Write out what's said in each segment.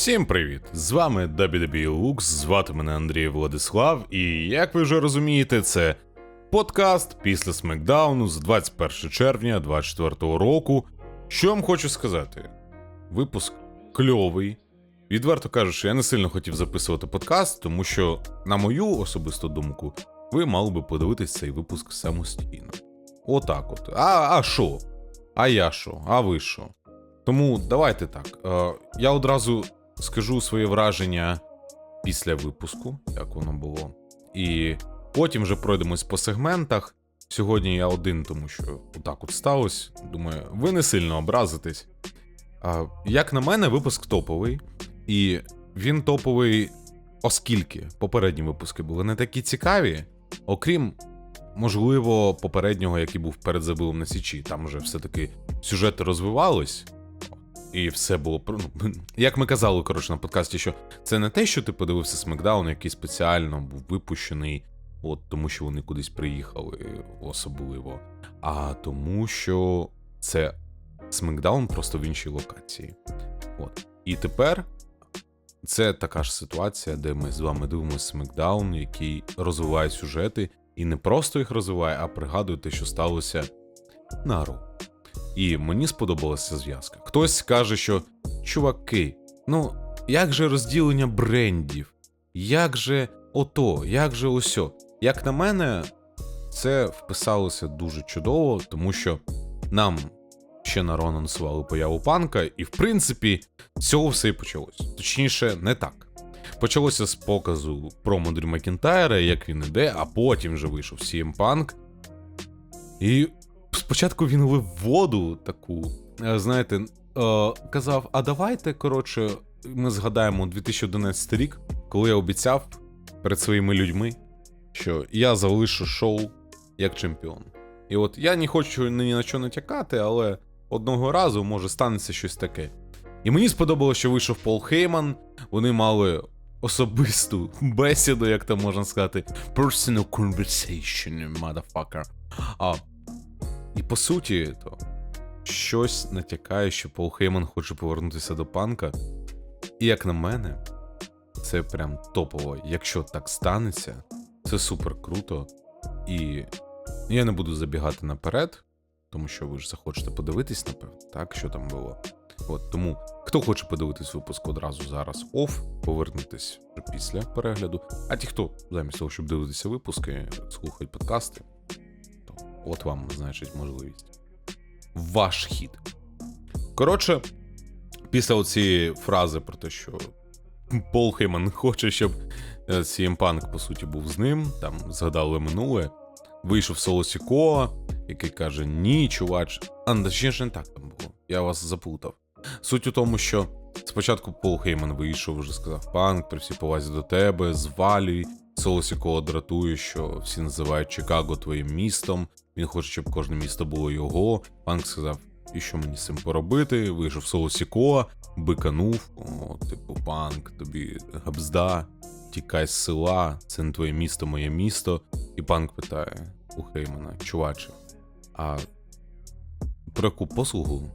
Всім привіт! З вами WWE Lux, звати мене Андрій Владислав, і як ви вже розумієте, це подкаст після смекдауну з 21 червня 2024 року. Що вам хочу сказати? Випуск кльовий. Відверто кажучи, я не сильно хотів записувати подкаст, тому що, на мою особисту думку, ви мали би подивитись цей випуск самостійно. Отак от. А а що? А я що? А ви що? Тому давайте так. Е, я одразу скажу своє враження після випуску, як воно було. І потім вже пройдемось по сегментах. Сьогодні я один, тому що отак от сталося. Думаю, ви не сильно образитесь. А, Як на мене, випуск топовий, і він топовий, оскільки попередні випуски були не такі цікаві, окрім, можливо, попереднього, який був перед забилом на Січі. Там вже все-таки сюжети розвивались. І все було ну, як ми казали, коротше, на подкасті, що це не те, що ти подивився Смакдаун, який спеціально був випущений, от тому що вони кудись приїхали особливо, а тому, що це Смакдаун просто в іншій локації. От. І тепер це така ж ситуація, де ми з вами дивимося Смакдаун, який розвиває сюжети, і не просто їх розвиває, а пригадує те, що сталося на Ро. І мені сподобалася зв'язка. Хтось каже, що чуваки, ну як же розділення брендів? Як же ото, як же осьо? Як на мене, це вписалося дуже чудово, тому що нам ще на Ро анонсували появу панка, і в принципі цього все і почалось. Точніше, не так. Почалося з показу промо Дрю Макінтайра, як він іде, а потім вже вийшов CM Punk. І спочатку він лив воду таку, е, знаєте, е, казав: а давайте, коротше, ми згадаємо 2011 рік, коли я обіцяв перед своїми людьми, що я залишу шоу як чемпіон. І от я не хочу ні на що натякати, але одного разу може станеться щось таке. І мені сподобалося, що вийшов Пол Хейман, вони мали особисту бесіду, як там можна сказати, personal conversation, motherfucker. А, і по суті, то щось натякає, що Пол Хейман хоче повернутися до панка. І як на мене, це прям топово. Якщо так станеться, це супер круто. І я не буду забігати наперед, тому що ви ж захочете подивитись, напевно, так, що там було. От тому, хто хоче подивитись випуск одразу зараз оф, повернутись після перегляду. А ті, хто замість того, щоб дивитися випуски, слухають подкасти, от вам, значить, можливість. Ваш хід. Коротше, після оцієї фрази про те, що Пол Хейман хоче, щоб е, CM Punk, по суті, був з ним, там згадали минуле. Вийшов Соло Сікоа, який каже: Ні, чувач. А точніше не так там було. Я вас заплутав. Суть у тому, що спочатку Пол Хейман вийшов, вже сказав Панк, при всій повазі до тебе, звалюй. Соло Сікоа дратує, що всі називають Чикаго твоїм містом. Він хоче, щоб кожне місто було його. Панк сказав, і що мені з цим поробити? Вийшов Соло Сікоа, биканув. О, типу, панк, тобі габзда, тікай з села, це не твоє місто, моє місто. І панк питає у Хеймана, чуваче, а про яку послугу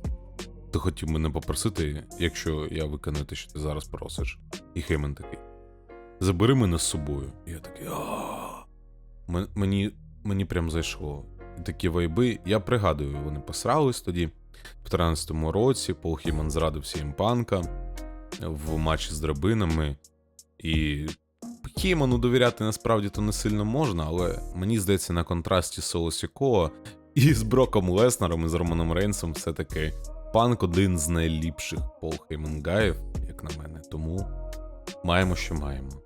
ти хотів мене попросити, якщо я виконую те, що ти зараз просиш? І Хейман такий. Забери мене з собою. І я такий. Мені, мені прям зайшло. Такі вайби. Я пригадую, вони посрались тоді. В 13-му році Пол Хейман зрадив всім панка в матчі з драбинами. І Хейману довіряти насправді то не сильно можна, але мені здається, на контрасті з Соло Сікоа і з Броком Леснером і з Романом Рейнсом все-таки панк один з найліпших Пол Хеймангаїв, як на мене. Тому маємо, що маємо.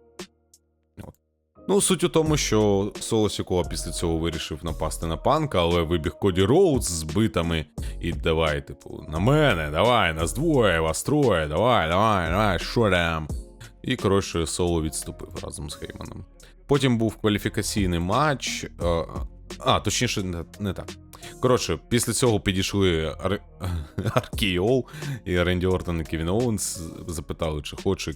Ну, суть у тому, що Соло Сікоа після цього вирішив напасти на панка, але вибіг Коді Роудс з битами. І давай, типу, на мене, давай, нас двоє, вас троє, давай, давай, давай, що там. І, коротше, соло відступив разом з Хейманом. Потім був кваліфікаційний матч. е, А, точніше, не, так. Коротше, після цього підійшли Ар... Аркіол і Ренді Ортон і Кевін Оуенс запитали, чи хоче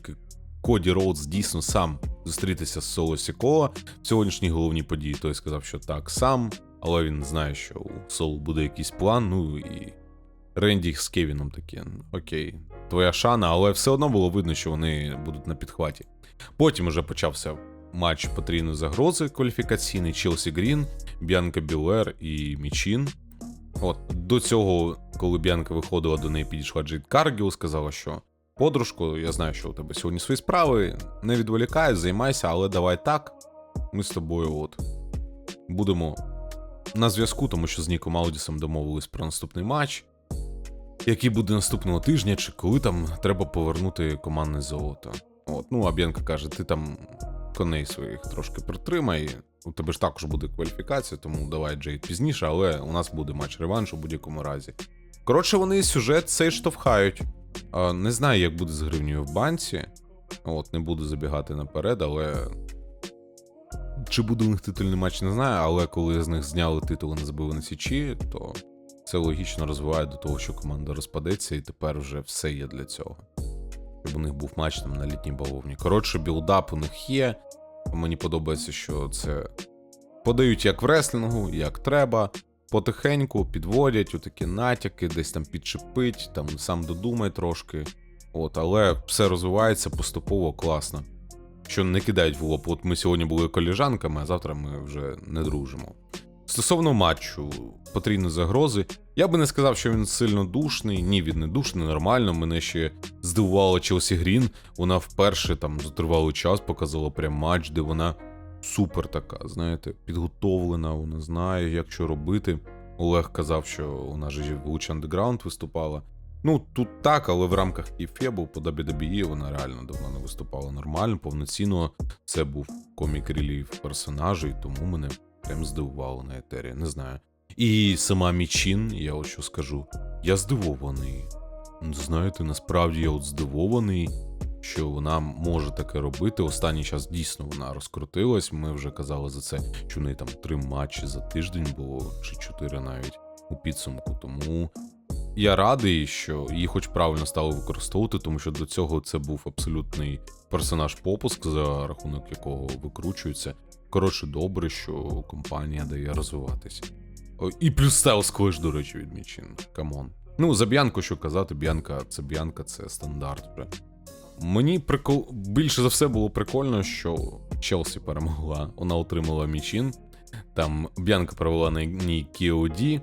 Коді Роудс дійсно сам зустрітися з Соло Сікоа в сьогоднішній головній події. Той сказав, що так, сам, але він знає, що у Соло буде якийсь план, ну і Ренді з Кевіном такі. Окей, твоя шана, але все одно було видно, що вони будуть на підхваті. Потім вже почався матч потрійної загрози кваліфікаційний Челсі Грін, Б'янка Білер і Мічин. От до цього, коли Б'янка виходила до неї, підійшла Джейд Каргіл, сказала, що подружко, я знаю, що у тебе сьогодні свої справи, не відволікай, займайся, але давай так. Ми з тобою от будемо на зв'язку, тому що з Ніком Аудісом домовились про наступний матч, який буде наступного тижня, чи коли там треба повернути командне золото. От, ну, а Б'янка каже: ти там коней своїх трошки притримай. У тебе ж також буде кваліфікація, тому давай Джейд пізніше, але у нас буде матч реванш у будь-якому разі. Коротше, вони сюжет цей штовхають. Не знаю, як буде з гривнею в банці. От, не буду забігати наперед, але. Чи буде у них титульний матч, не знаю, але коли з них зняли титули не забили на січі, то це логічно розвиває до того, що команда розпадеться, і тепер вже все є для цього. Щоб у них був матч там на літній бавовні. Коротше, білдап у них є. Мені подобається, що це подають як в реслінгу, як треба. Потихеньку підводять отакі натяки, десь там підчепить, там сам додумай трошки. От, але все розвивається поступово класно. Що не кидають в лоб. От ми сьогодні були коліжанками, а завтра ми вже не дружимо. Стосовно матчу потрійної загрози, я би не сказав, що він сильно душний. Ні, він не душний, нормально. Мене ще здивувала Челсі Грін. Вона вперше там за час показала прям матч, де вона супер така, знаєте, підготовлена, вона знає, як що робити. Олег казав, що вона ж Луч Underground виступала. Ну, тут так, але в рамках Кіфебу по WWE вона реально давно не виступала нормально, повноцінно. Це був комік релів персонажа, і тому мене прям здивувало на етері, не знаю. І сама Мічин, я ось що скажу, я здивований. Знаєте, насправді я от здивований, що вона може таке робити. Останній час дійсно вона розкрутилась. Ми вже казали за це, що в неї там три матчі за тиждень було, чи чотири навіть у підсумку. Тому я радий, що її хоч правильно стали використовувати, тому що до цього це був абсолютний персонаж попуск, за рахунок якого викручується. Коротше, добре, що компанія дає розвиватися. І плюс стайл склеш, до речі, відмічен. Камон. Ну, за Б'янку що казати, Б'янка це Б'янка, це стандарт. Мені прикол... більше за все було прикольно, що Челсі перемогла. Вона отримала Мічин. Там Б'янка провела на ній KOD,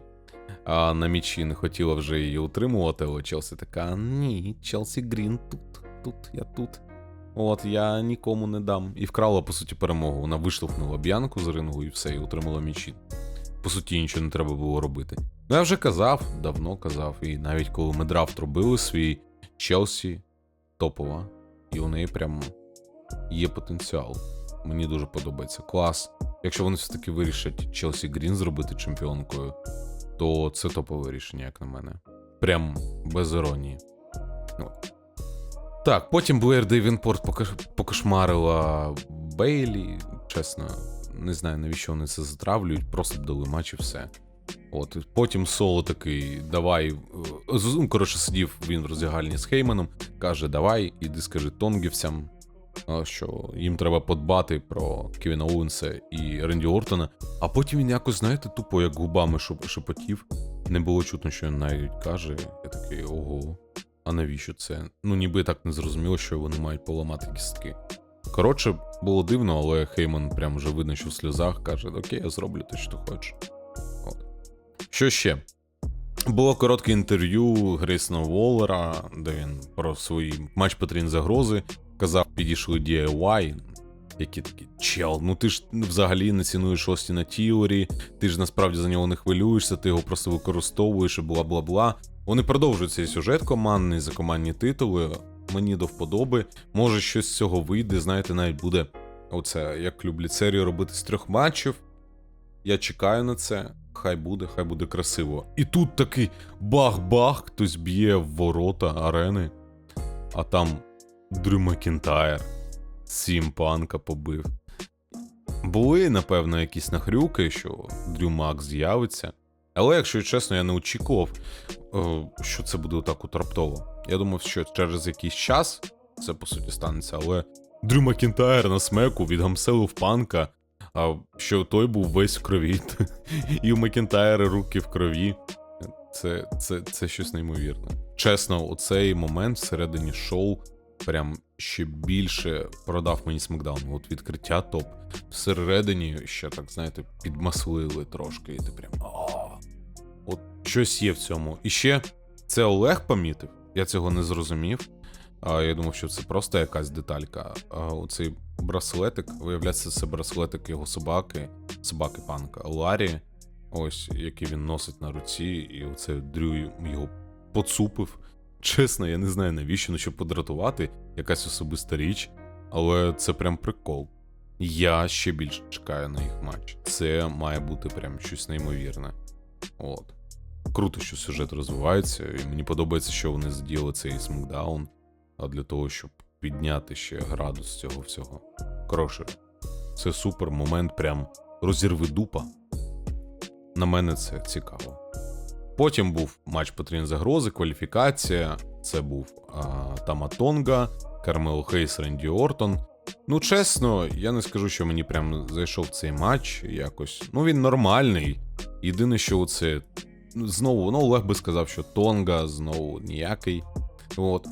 а на Мічі не хотіла вже її утримувати, але Челсі така: ні, Челсі Грін тут, тут, я тут. От, я нікому не дам. І вкрала, по суті, перемогу. Вона виштовхнула Б'янку з рингу і все, і отримала Мічі. По суті, нічого не треба було робити. Ну, я вже казав, давно казав, і навіть коли ми драфт робили свій Челсі топова, і у неї прям є потенціал. Мені дуже подобається. Клас. Якщо вони все-таки вирішать Челсі Грін зробити чемпіонкою, то це топове рішення, як на мене. Прям без іронії. Так, потім Блеєр Дейвінпорт покошмарила Бейлі. Чесно, не знаю, навіщо вони це затравлюють, просто дали матч і все. От, потім соло такий, давай. е, Ну, коротше, сидів він в роздягальні з Хейманом, каже: Давай, іди скажи тонгівцям, що їм треба подбати про Кевіна Оуенса і Ренді Ортона. А потім він якось, знаєте, тупо як губами шепотів. Не було чутно, що він навіть каже. Я такий, ого. А навіщо це? Ну, ніби так не зрозуміло, що вони мають поламати кістки. Коротше, було дивно, але Хейман прям вже видно, що в сльозах каже: Окей, я зроблю те, що ти хочеш. Що ще? Було коротке інтерв'ю Грейсона Воллера, де він про свої матч потрібні загрози казав, підійшли DIY, які такі чел, ну ти ж взагалі не цінуєш Остіна Тіорі, ти ж насправді за нього не хвилюєшся, ти його просто використовуєш і бла бла бла. Вони продовжують цей сюжет командний за командні титули. Мені до вподоби. Може, щось з цього вийде. Знаєте, навіть буде оце, як люблять серію робити з трьох матчів. Я чекаю на це. Хай буде, хай буде красиво. І тут такий бах-бах, хтось б'є в ворота арени, а там Дрю Макінтайр Сім панка побив. Були, напевно, якісь нахрюки, що Дрю Мак з'явиться. Але, якщо чесно, я не очікував, е, що це буде так от раптово. Я думав, що через якийсь час це по суті станеться, але Дрю Макінтайр на смеку відгамселив панка, а що той був весь в крові. І у Макінтайра руки в крові. Це, це, це щось неймовірне. Чесно, оцей момент всередині шоу прям ще більше продав мені смакдаун. От відкриття топ. Всередині ще так, знаєте, підмаслили трошки, і ти прям. «А». От щось є в цьому. І ще це Олег помітив. Я цього не зрозумів. А, я думав, що це просто якась деталька. А оцей браслетик, виявляється, це браслетик його собаки, собаки панка Ларі, ось який він носить на руці, і оце Дрю його поцупив. Чесно, я не знаю навіщо, ну щоб подратувати, якась особиста річ, але це прям прикол. Я ще більше чекаю на їх матч. Це має бути прям щось неймовірне. От. Круто, що сюжет розвивається, і мені подобається, що вони задіяли цей смакдаун для того, щоб підняти ще градус цього всього. Коротше, це супер момент, прям розірви дупа. На мене це цікаво. Потім був матч потрібні загрози, кваліфікація. Це був а, Таматонга, Кармел Хейс, Ренді Ортон. Ну, чесно, я не скажу, що мені прям зайшов цей матч якось. Ну, він нормальний. Єдине, що це. Знову, ну, Олег би сказав, що Тонга знову ніякий. От.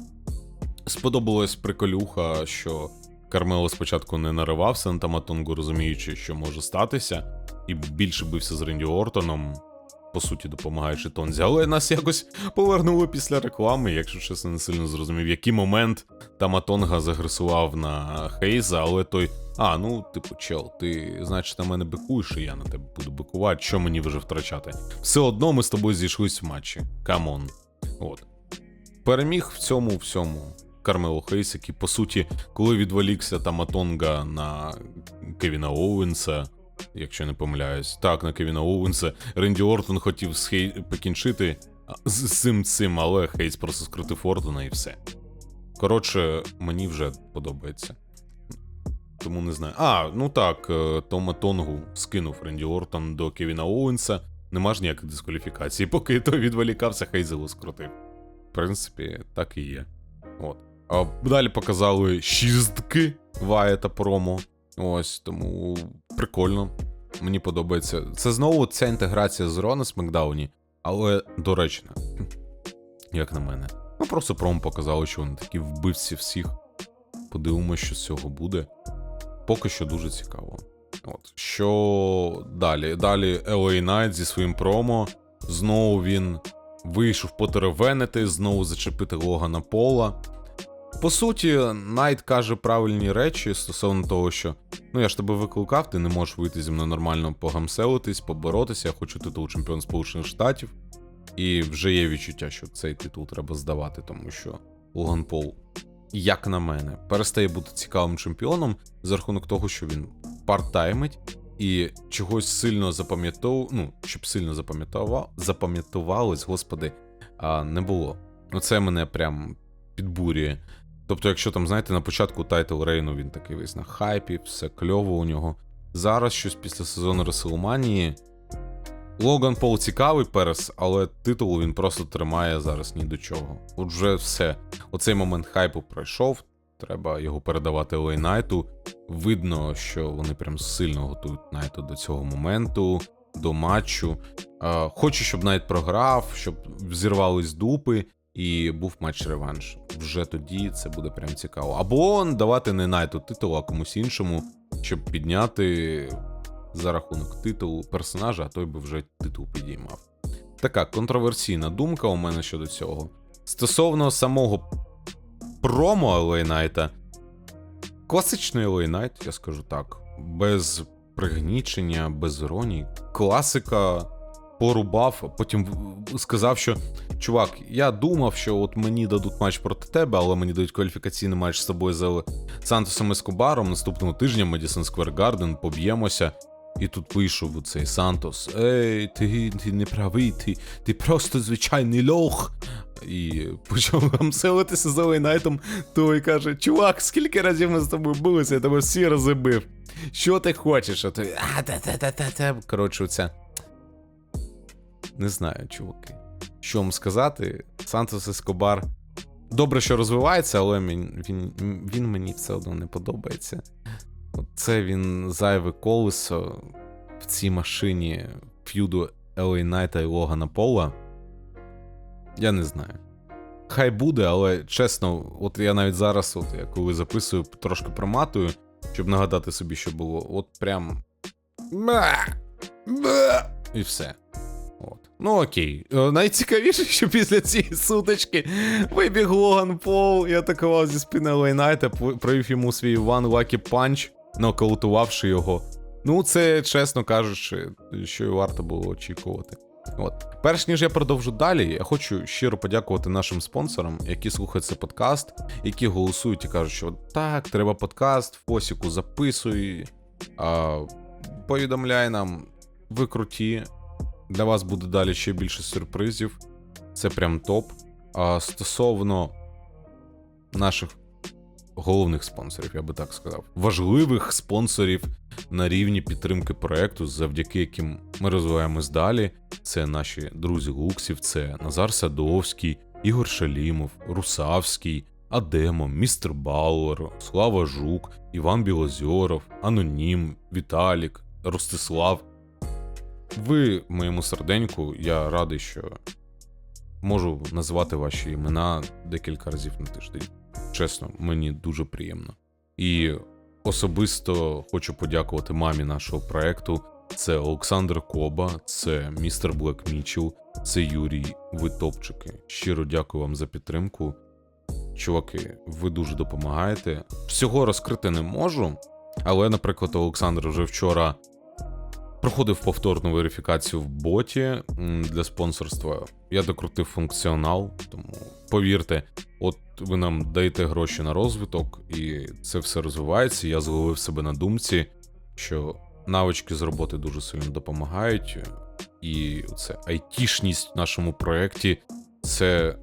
Сподобалась приколюха, що Кармело спочатку не наривався на Таматонгу, розуміючи, що може статися, і більше бився з Ренді Ортоном, по суті, допомагаючи Тонзі. Але нас якось повернули після реклами, якщо чесно, не сильно зрозумів, в який момент Таматонга загресував на Хейза, але той. А, ну, типу, чел, ти, значить, на мене бикуєш, і я на тебе буду бикувати, що мені вже втрачати? Все одно ми з тобою зійшлись в матчі. Камон. От. Переміг в цьому всьому. Кармело Хейс, який, по суті, коли відволікся там Атонга на Кевіна Оуенса, якщо не помиляюсь, так, на Кевіна Оуенса, Ренді Ортон хотів з Хей... покінчити з цим цим, але Хейс просто скрутив Ортона і все. Коротше, мені вже подобається. Тому не знаю. А, ну так, е, Тома Тонгу скинув Ренді Ортон до Кевіна Оуенса. Нема ж ніяких дискваліфікацій. Поки той відволікався, Хейз скрутив. В принципі, так і є. От. Далі показали шістки Ваєта промо. Ось, тому прикольно. Мені подобається. Це знову ця інтеграція з Ро на Смакдауні, але доречна. Як на мене. Ну просто промо показали, що вони такі вбивці всіх. Подивимося, що з цього буде. Поки що дуже цікаво. От. Що далі? Далі LA Knight зі своїм промо. Знову він вийшов потеревенити, знову зачепити Логана Пола. По суті, Найт каже правильні речі стосовно того, що ну я ж тебе викликав, ти не можеш вийти зі мною нормально погамселитись, поборотися, я хочу титул чемпіон Сполучених Штатів. І вже є відчуття, що цей титул треба здавати, тому що Логан Пол, як на мене, перестає бути цікавим чемпіоном за рахунок того, що він парттаймить і чогось сильно запам'ятовував, ну, щоб сильно запам'ятував, запам'ятувалось, господи, а не було. Оце мене прям підбурює. Тобто, якщо там, знаєте, на початку Тайтл Рейну він такий весь на хайпі, все кльово у нього. Зараз щось після сезону Реселманії. Логан Пол цікавий перес, але титул він просто тримає зараз ні до чого. От вже все. Оцей момент хайпу пройшов. Треба його передавати Лей Найту. Видно, що вони прям сильно готують Найту до цього моменту, до матчу. Хочу, щоб Найт програв, щоб взірвались дупи і був матч реванш. Вже тоді це буде прям цікаво. Або давати не Найту титул, а комусь іншому, щоб підняти за рахунок титулу персонажа, а той би вже титул підіймав. Така контроверсійна думка у мене щодо цього. Стосовно самого промо LA Найта, класичний LA Найт, я скажу так, без пригнічення, без іронії. Класика порубав, потім сказав, що чувак, я думав, що от мені дадуть матч проти тебе, але мені дають кваліфікаційний матч з тобою з Сантосом Ескобаром. Наступного тижня Медісон Сквер Гарден поб'ємося. І тут вийшов цей Сантос. Ей, ти ти не правий, ти ти просто звичайний лох. І почав гамселитися за Лейнайтом, той каже: Чувак, скільки разів ми з тобою билися, я тебе всі розібив. Що ти хочеш? А той. А, та та та та Коротше, оця не знаю, чуваки. Що вам сказати? Сантос Ескобар добре, що розвивається, але він він, він мені все одно не подобається. Це він зайве колесо в цій машині ф'юду Елей Найта і Логана Пола. Я не знаю. Хай буде, але чесно, от я навіть зараз, от я коли записую, трошки проматую, щоб нагадати собі, що було. От прям. І все. Ну окей. Е, Найцікавіше, що після цієї сутички вибіг Логан Пол і атакував зі спини Лейнайта, провів йому свій One Lucky Punch, нокаутувавши його. Ну, це, чесно кажучи, що і варто було очікувати. От. Перш ніж я продовжу далі, я хочу щиро подякувати нашим спонсорам, які слухають цей подкаст, які голосують і кажуть, що так, треба подкаст, Фосіку записуй, а, повідомляй нам, ви круті. Для вас буде далі ще більше сюрпризів. Це прям топ. А стосовно наших головних спонсорів, я би так сказав, важливих спонсорів на рівні підтримки проекту, завдяки яким ми розвиваємось далі. Це наші друзі Луксів, це Назар Садовський, Ігор Шалімов, Русавський, Адемо, Містер Бауер, Слава Жук, Іван Білозьоров, Анонім, Віталік, Ростислав. Ви моєму серденьку, я радий, що можу назвати ваші імена декілька разів на тиждень. Чесно, мені дуже приємно. І особисто хочу подякувати мамі нашого проекту. Це Олександр Коба, це містер Блек Мічел, це Юрій Витопчики. Щиро дякую вам за підтримку. Чуваки, ви дуже допомагаєте. Всього розкрити не можу, але, наприклад, Олександр вже вчора проходив повторну верифікацію в боті для спонсорства. Я докрутив функціонал, тому повірте, от ви нам даєте гроші на розвиток, і це все розвивається. Я зловив себе на думці, що навички з роботи дуже сильно допомагають. І це айтішність в нашому проєкті. Це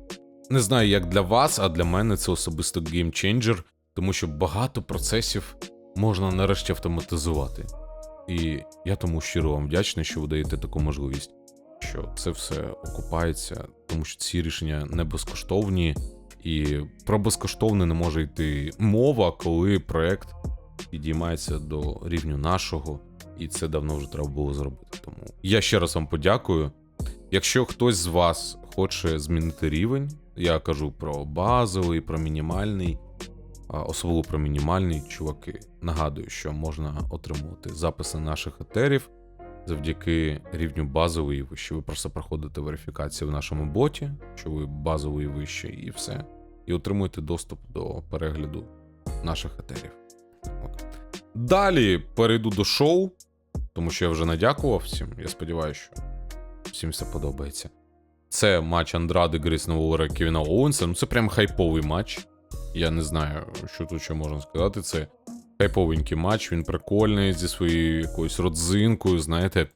не знаю, як для вас, а для мене це особисто геймченджер, тому що багато процесів можна нарешті автоматизувати. І я тому щиро вам вдячний, що ви даєте таку можливість, що це все окупається, тому що ці рішення не безкоштовні, і про безкоштовне не може йти мова, коли проект підіймається до рівню нашого, і це давно вже треба було зробити. Тому я ще раз вам подякую. Якщо хтось з вас хоче змінити рівень, я кажу про базовий, про мінімальний, особливо про мінімальні чуваки. Нагадую, що можна отримувати записи наших етерів завдяки рівню базовий і вище. Ви просто проходите верифікацію в нашому боті, що ви базовий і вище, і все. І отримуєте доступ до перегляду наших етерів. От. Далі перейду до шоу, тому що я вже надякував всім. Я сподіваюся, що всім все подобається. Це матч Андради Грісна Волера Кевіна Оуенса. Ну це прям хайповий матч. Я не знаю, що тут ще можна сказати. Це хайповенький матч, він прикольний зі своєю якоюсь родзинкою, знаєте.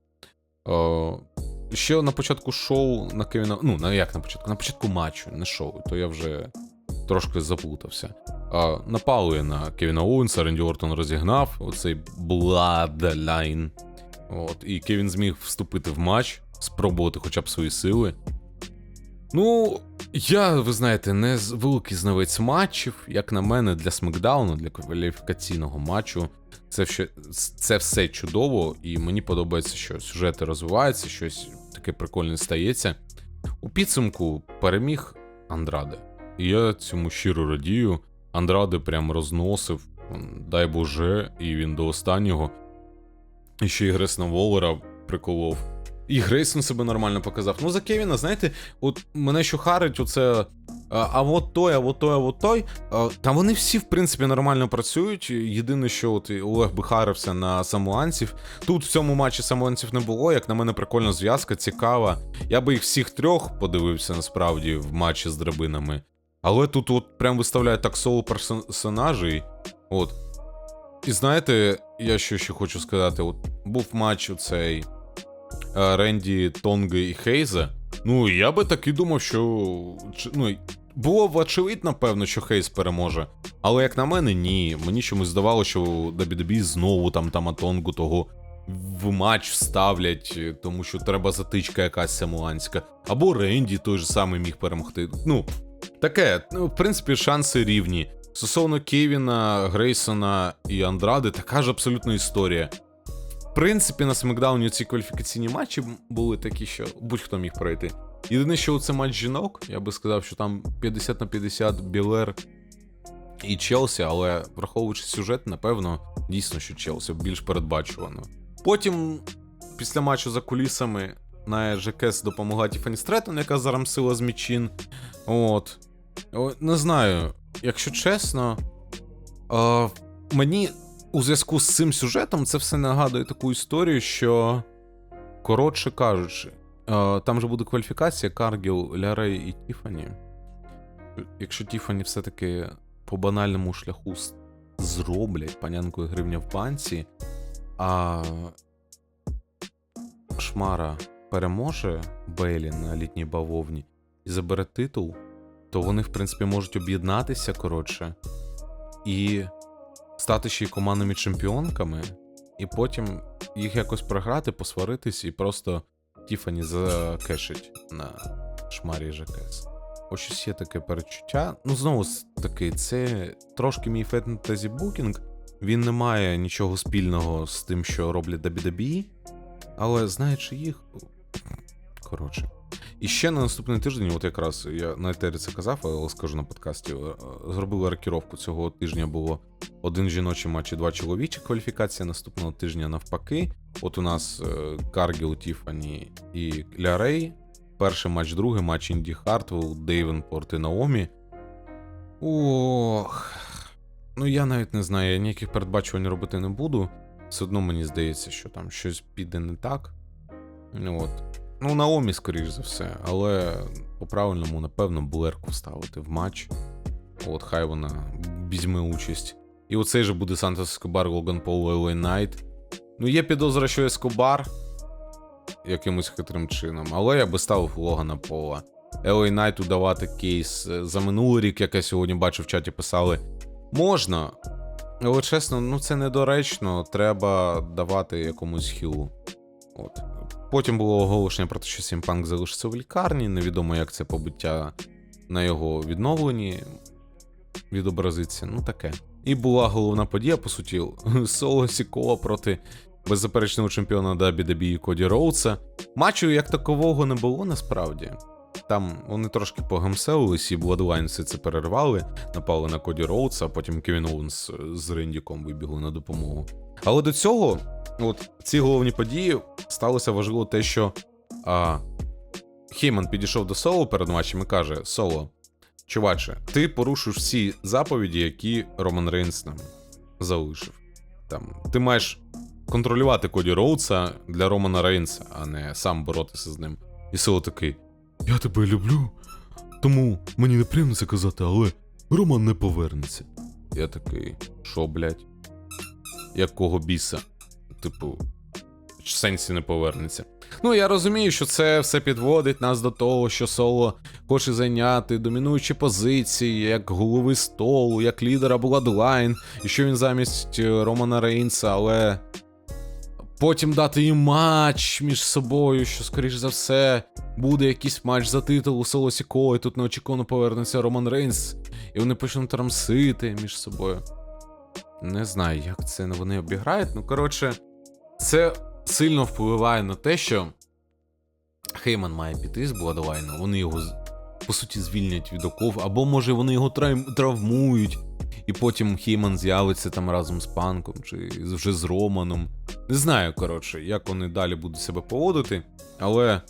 О, ще на початку шоу на Кевіна. Ну, на як на початку? На початку матчу, не шоу, то я вже трошки заплутався. А, напали на Кевіна Оуенса, Ренді Ортон розігнав оцей Bloodline. От, і Кевін зміг вступити в матч, спробувати хоча б свої сили. Ну, я, ви знаєте, не великий знавець матчів, як на мене, для смакдауну, для кваліфікаційного матчу. Це, ще, це все чудово, і мені подобається, що сюжети розвиваються, щось таке прикольне стається. У підсумку переміг Андраде. І я цьому щиро радію. Андраде прям розносив, дай Боже, і він до останнього. І ще і Гресна Воллера приколов. І Грейсон себе нормально показав. Ну, за Кевіна, знаєте, от мене що харить, оце. А, от той, а от той, а от той. Там вони всі, в принципі, нормально працюють. Єдине, що от Олег би харився на самуанців. Тут в цьому матчі самуанців не було. Як на мене, прикольна зв'язка, цікава. Я би їх всіх трьох подивився насправді в матчі з драбинами. Але тут от прям виставляють так соло персонажей. От. І знаєте, я що ще хочу сказати: от був матч у цей. Ренді, Тонги і Хейза. Ну, я би так і думав, що. Ну, було б очевидно, напевно, що Хейз переможе. Але як на мене, ні. Мені чомусь здавалося, що WWE знову там Таматонгу того в матч вставлять, е, тому що треба затичка якась самуанська. Або Ренді той же самий міг перемогти. Ну, таке, ну, в принципі, шанси рівні. Стосовно Кевіна, Грейсона і Андради, така ж абсолютно історія. Принципі, на Смакдауні ці кваліфікаційні матчі були такі, що будь-хто міг пройти. Єдине, що це матч жінок, я би сказав, що там 50 на 50 Білер і Челсі, але враховуючи сюжет, напевно, дійсно, що Челсі більш передбачувано. Потім, після матчу за кулісами, на ЖКС допомогла Тіфані Стретон, яка зарамсила з Мічин. От. Не знаю, якщо чесно, мені у зв'язку з цим сюжетом це все нагадує таку історію, що, коротше кажучи, е, там же буде кваліфікація Каргіл, Лярей і Тіфані. Якщо Тіфані все-таки по банальному шляху зроблять панянкою гривня в банці, а Шмара переможе Бейлі на літній бавовні і забере титул, то вони, в принципі, можуть об'єднатися коротше і стати ще й командними чемпіонками, і потім їх якось програти, посваритись і просто Тіфані закешить на шмарі ЖКС. Ось щось є таке перечуття. Ну, знову ж таки, це трошки мій фентезі букінг. Він не має нічого спільного з тим, що роблять WWE, але знаючи їх. Коротше. І ще на наступний тиждень, от якраз я на етері це казав, але скажу на подкасті, е, зробили рокіровку цього тижня було один жіночий матч і два чоловічі кваліфікація. Наступного тижня навпаки. От у нас е, Каргіл, Тіфані і Лярей. Перший матч, другий матч Інді Хартвелл, Дейвенпорт і Наомі. Ох. Ну я навіть не знаю, я ніяких передбачувань робити не буду. Все одно мені здається, що там щось піде не так. От. Ну, Наомі, скоріш за все, але по-правильному, напевно, Блерку ставити в матч. От, хай вона візьме участь. І оцей же буде Сантос Ескобар, Логан Пол, Елей Найт. Ну, є підозра, що Ескобар якимось хитрим чином, але я би ставив Логана Пола. Елей Найту давати кейс е, за минулий рік, як я сьогодні бачив в чаті, писали. Можна, але чесно, ну це недоречно, треба давати якомусь хілу. От. Потім було оголошення про те, що Сімпанк залишиться в лікарні. Невідомо, як це побиття на його відновленні відобразиться. Ну таке. І була головна подія, по суті, Соло Сікола проти беззаперечного чемпіона WWE Коді Роудса. Матчу як такового не було насправді. Там вони трошки погамселились, і Bloodline це перервали, напали на Коді Роудса, а потім Кевін Оуенс з Рендіком вибігли на допомогу. Але до цього, от ці головні події сталося важливо те, що а, Хейман підійшов до Соло перед матчем і каже: Соло, чуваче, ти порушиш всі заповіді, які Роман Рейнс нам залишив. Там, ти маєш контролювати Коді Роудса для Романа Рейнса, а не сам боротися з ним. І Соло такий: Я тебе люблю, тому мені неприємно це казати, але Роман не повернеться. Я такий, що, блядь? Якого біса? Типу, сенсі не повернеться. Ну, я розумію, що це все підводить нас до того, що Соло хоче зайняти домінуючі позиції, як голови столу, як лідера Bloodline, і що він замість е, Романа Рейнса, але потім дати їм матч між собою, що, скоріш за все, буде якийсь матч за титул у Соло Сіко, і тут неочікувано повернеться Роман Рейнс, і вони почнуть рамсити між собою. Не знаю, як це вони обіграють. Ну, коротше, це сильно впливає на те, що Хейман має піти з Bloodline, вони його по суті звільнять від оков, або може вони його травмують, і потім Хейман з'явиться там разом з панком, чи вже з Романом. Не знаю, коротше, як вони далі будуть себе поводити, але.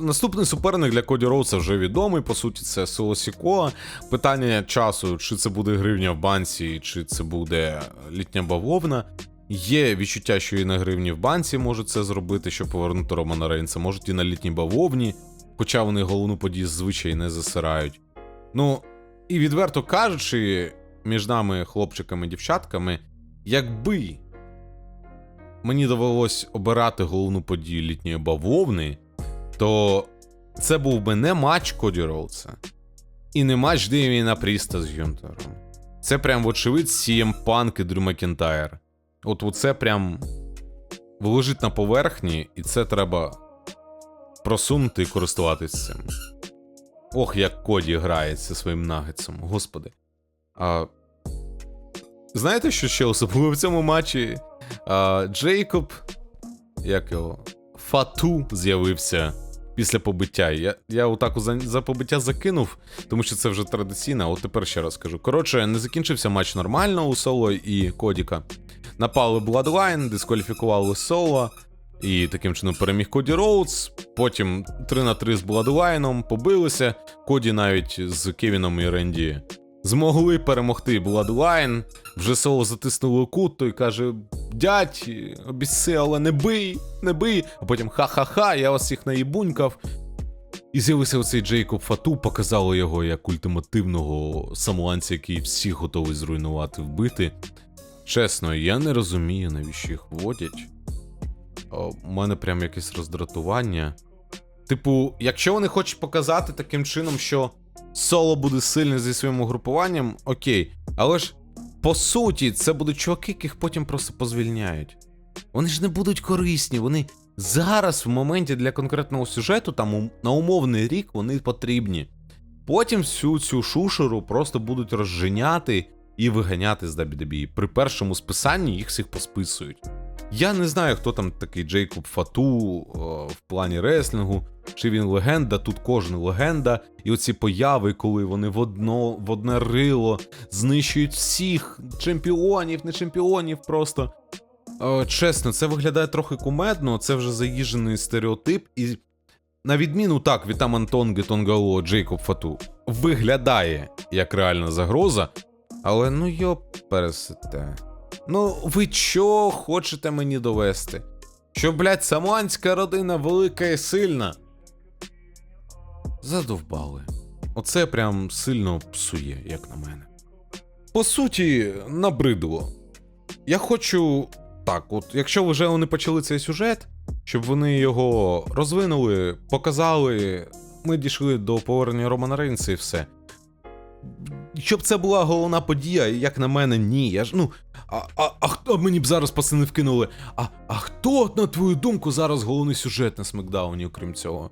Наступний суперник для Коді Роуса вже відомий. По суті, це Соло Сікоа. Питання часу, чи це буде гривня в банці, чи це буде літня бавовна. Є відчуття, що і на гривні в банці можуть це зробити, щоб повернути Романа Рейнса, можуть і на літній бавовні, хоча вони головну подію звичай не засирають. Ну, і відверто кажучи, між нами, хлопчиками дівчатками, якби мені довелось обирати головну подію літньої бавовни, то це був би не матч Коді Роудса і не матч Деміна Пріста з Гюнтером. Це прям, вочевидь, CM Punk і Дрю Макінтайр. От це прям лежить на поверхні, і це треба просунути і користуватись цим. Ох, як Коді грається своїм нагетсом, господи. А, знаєте, що ще особливо в цьому матчі? А, Джейкоб, як його, Фату з'явився після побиття. Я, я отак за, за побиття закинув, тому що це вже традиційно, от тепер ще раз скажу. Коротше, не закінчився матч нормально у Соло і Кодіка. Напали Bloodline, дискваліфікували Соло. І таким чином переміг Коді Роудс. Потім 3 на 3 з Бладлайном побилися. Коді навіть з Кевіном і Ренді змогли перемогти Bloodline. Вже соло затиснули кут, той каже: дядь, обіцяй, але не бий, не бий. А потім ха-ха-ха, я вас всіх наїбунькав. І з'явився оцей Джейкоб Фату, показали його як ультимативного самоанця, який всіх готовий зруйнувати, вбити. Чесно, я не розумію, навіщо їх вводять. У мене прям якесь роздратування. Типу, якщо вони хочуть показати таким чином, що соло буде сильний зі своїм угрупуванням, окей. Але ж по суті, це будуть чуваки, яких потім просто позвільняють. Вони ж не будуть корисні, вони зараз, в моменті для конкретного сюжету, там на умовний рік, вони потрібні. Потім всю цю шушеру просто будуть розженяти і виганяти з WWE. При першому списанні їх всіх посписують. Я не знаю, хто там такий Джейкоб Фату о, в плані реслінгу, чи він легенда, тут кожен легенда. І оці появи, коли вони в одно, в одне рило знищують всіх чемпіонів, не чемпіонів просто. О, чесно, це виглядає трохи кумедно, це вже заїжджений стереотип, і на відміну так від там Антонги Тонгало Джейкоб Фату виглядає як реальна загроза, але ну йо пересете. Ну, ви що хочете мені довести? Що, блядь, самоанська родина велика і сильна. Задовбали. Оце прям сильно псує, як на мене. По суті, набридло. Я хочу. Так, от, якщо вже вони почали цей сюжет, щоб вони його розвинули, показали, ми дійшли до повернення Романа Рейнса і все. Щоб це була головна подія, як на мене, ні. Я ж ну. А, а, а хто мені б зараз пацани вкинули? А, а хто, на твою думку, зараз головний сюжет на Смакдауні, окрім цього?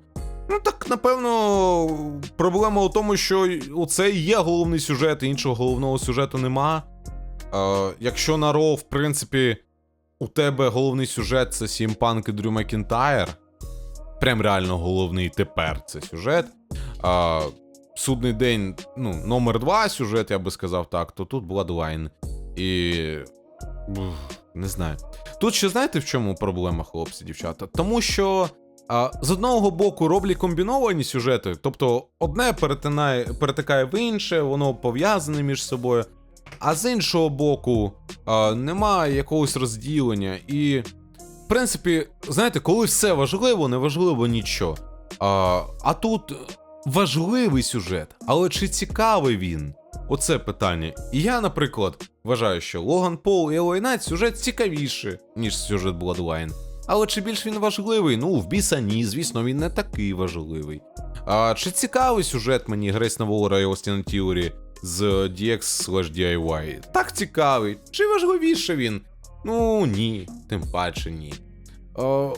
Ну так, напевно, проблема у тому, що оце і є головний сюжет, і іншого головного сюжету нема. Е, якщо на Ро, в принципі, у тебе головний сюжет це Сім Панк і Дрю Макінтайр, прям реально головний тепер це сюжет. А, судний день, ну, номер два сюжет, я би сказав так, то тут Bloodline. І. Не знаю. Тут ще знаєте в чому проблема, хлопці, дівчата? Тому що. А, з одного боку роблять комбіновані сюжети, тобто одне перетинає, перетикає в інше, воно пов'язане між собою. А з іншого боку, а, немає якогось розділення. І, в принципі, знаєте, коли все важливо, не важливо нічого. А, а тут важливий сюжет, але чи цікавий він? Оце питання. І я, наприклад, вважаю, що Логан Пол і Елой Найт сюжет цікавіший, ніж сюжет Bloodline. Але чи більш він важливий? Ну, в біса ні, звісно, він не такий важливий. А чи цікавий сюжет мені Грейс Наволора і Остін Тіорі з DX slash DIY? Так цікавий. Чи важливіше він? Ну ні, тим паче ні. А,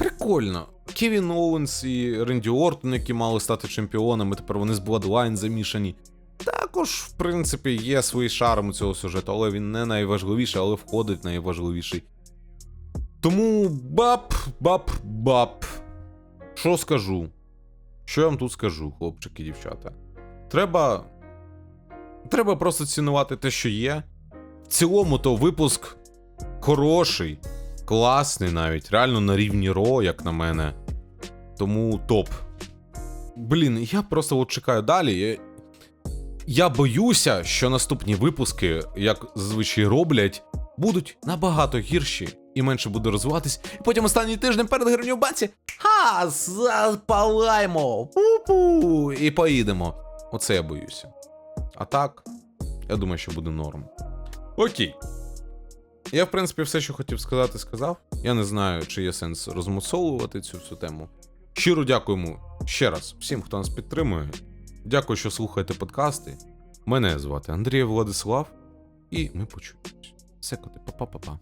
прикольно. Кевін Оуенс і Ренді Ортон, які мали стати чемпіонами, тепер вони з Bloodline замішані. Також, в принципі, є свій шарм у цього сюжету, але він не найважливіший, але входить в найважливіший. Тому бап, бап, бап. Що скажу? Що я вам тут скажу, хлопчики дівчата? Треба. Треба просто цінувати те, що є. В цілому, то випуск хороший, класний навіть, реально на рівні Ро, як на мене. Тому топ. Блін, я просто от чекаю далі. Я, боюся, що наступні випуски, як зазвичай роблять, будуть набагато гірші і менше буде розвиватись. І потім останній тиждень перед гривню баці. Ха! Запалаємо! Пу-пу! І поїдемо. Оце я боюся. А так, я думаю, що буде норм. Окей. Я, в принципі, все, що хотів сказати, сказав. Я не знаю, чи є сенс розмусовувати цю всю тему. Щиро дякуємо ще раз всім, хто нас підтримує. Дякую, що слухаєте подкасти. Мене звати Андрій Владислав, і ми почуємось. Все, коти, па-па-па-па.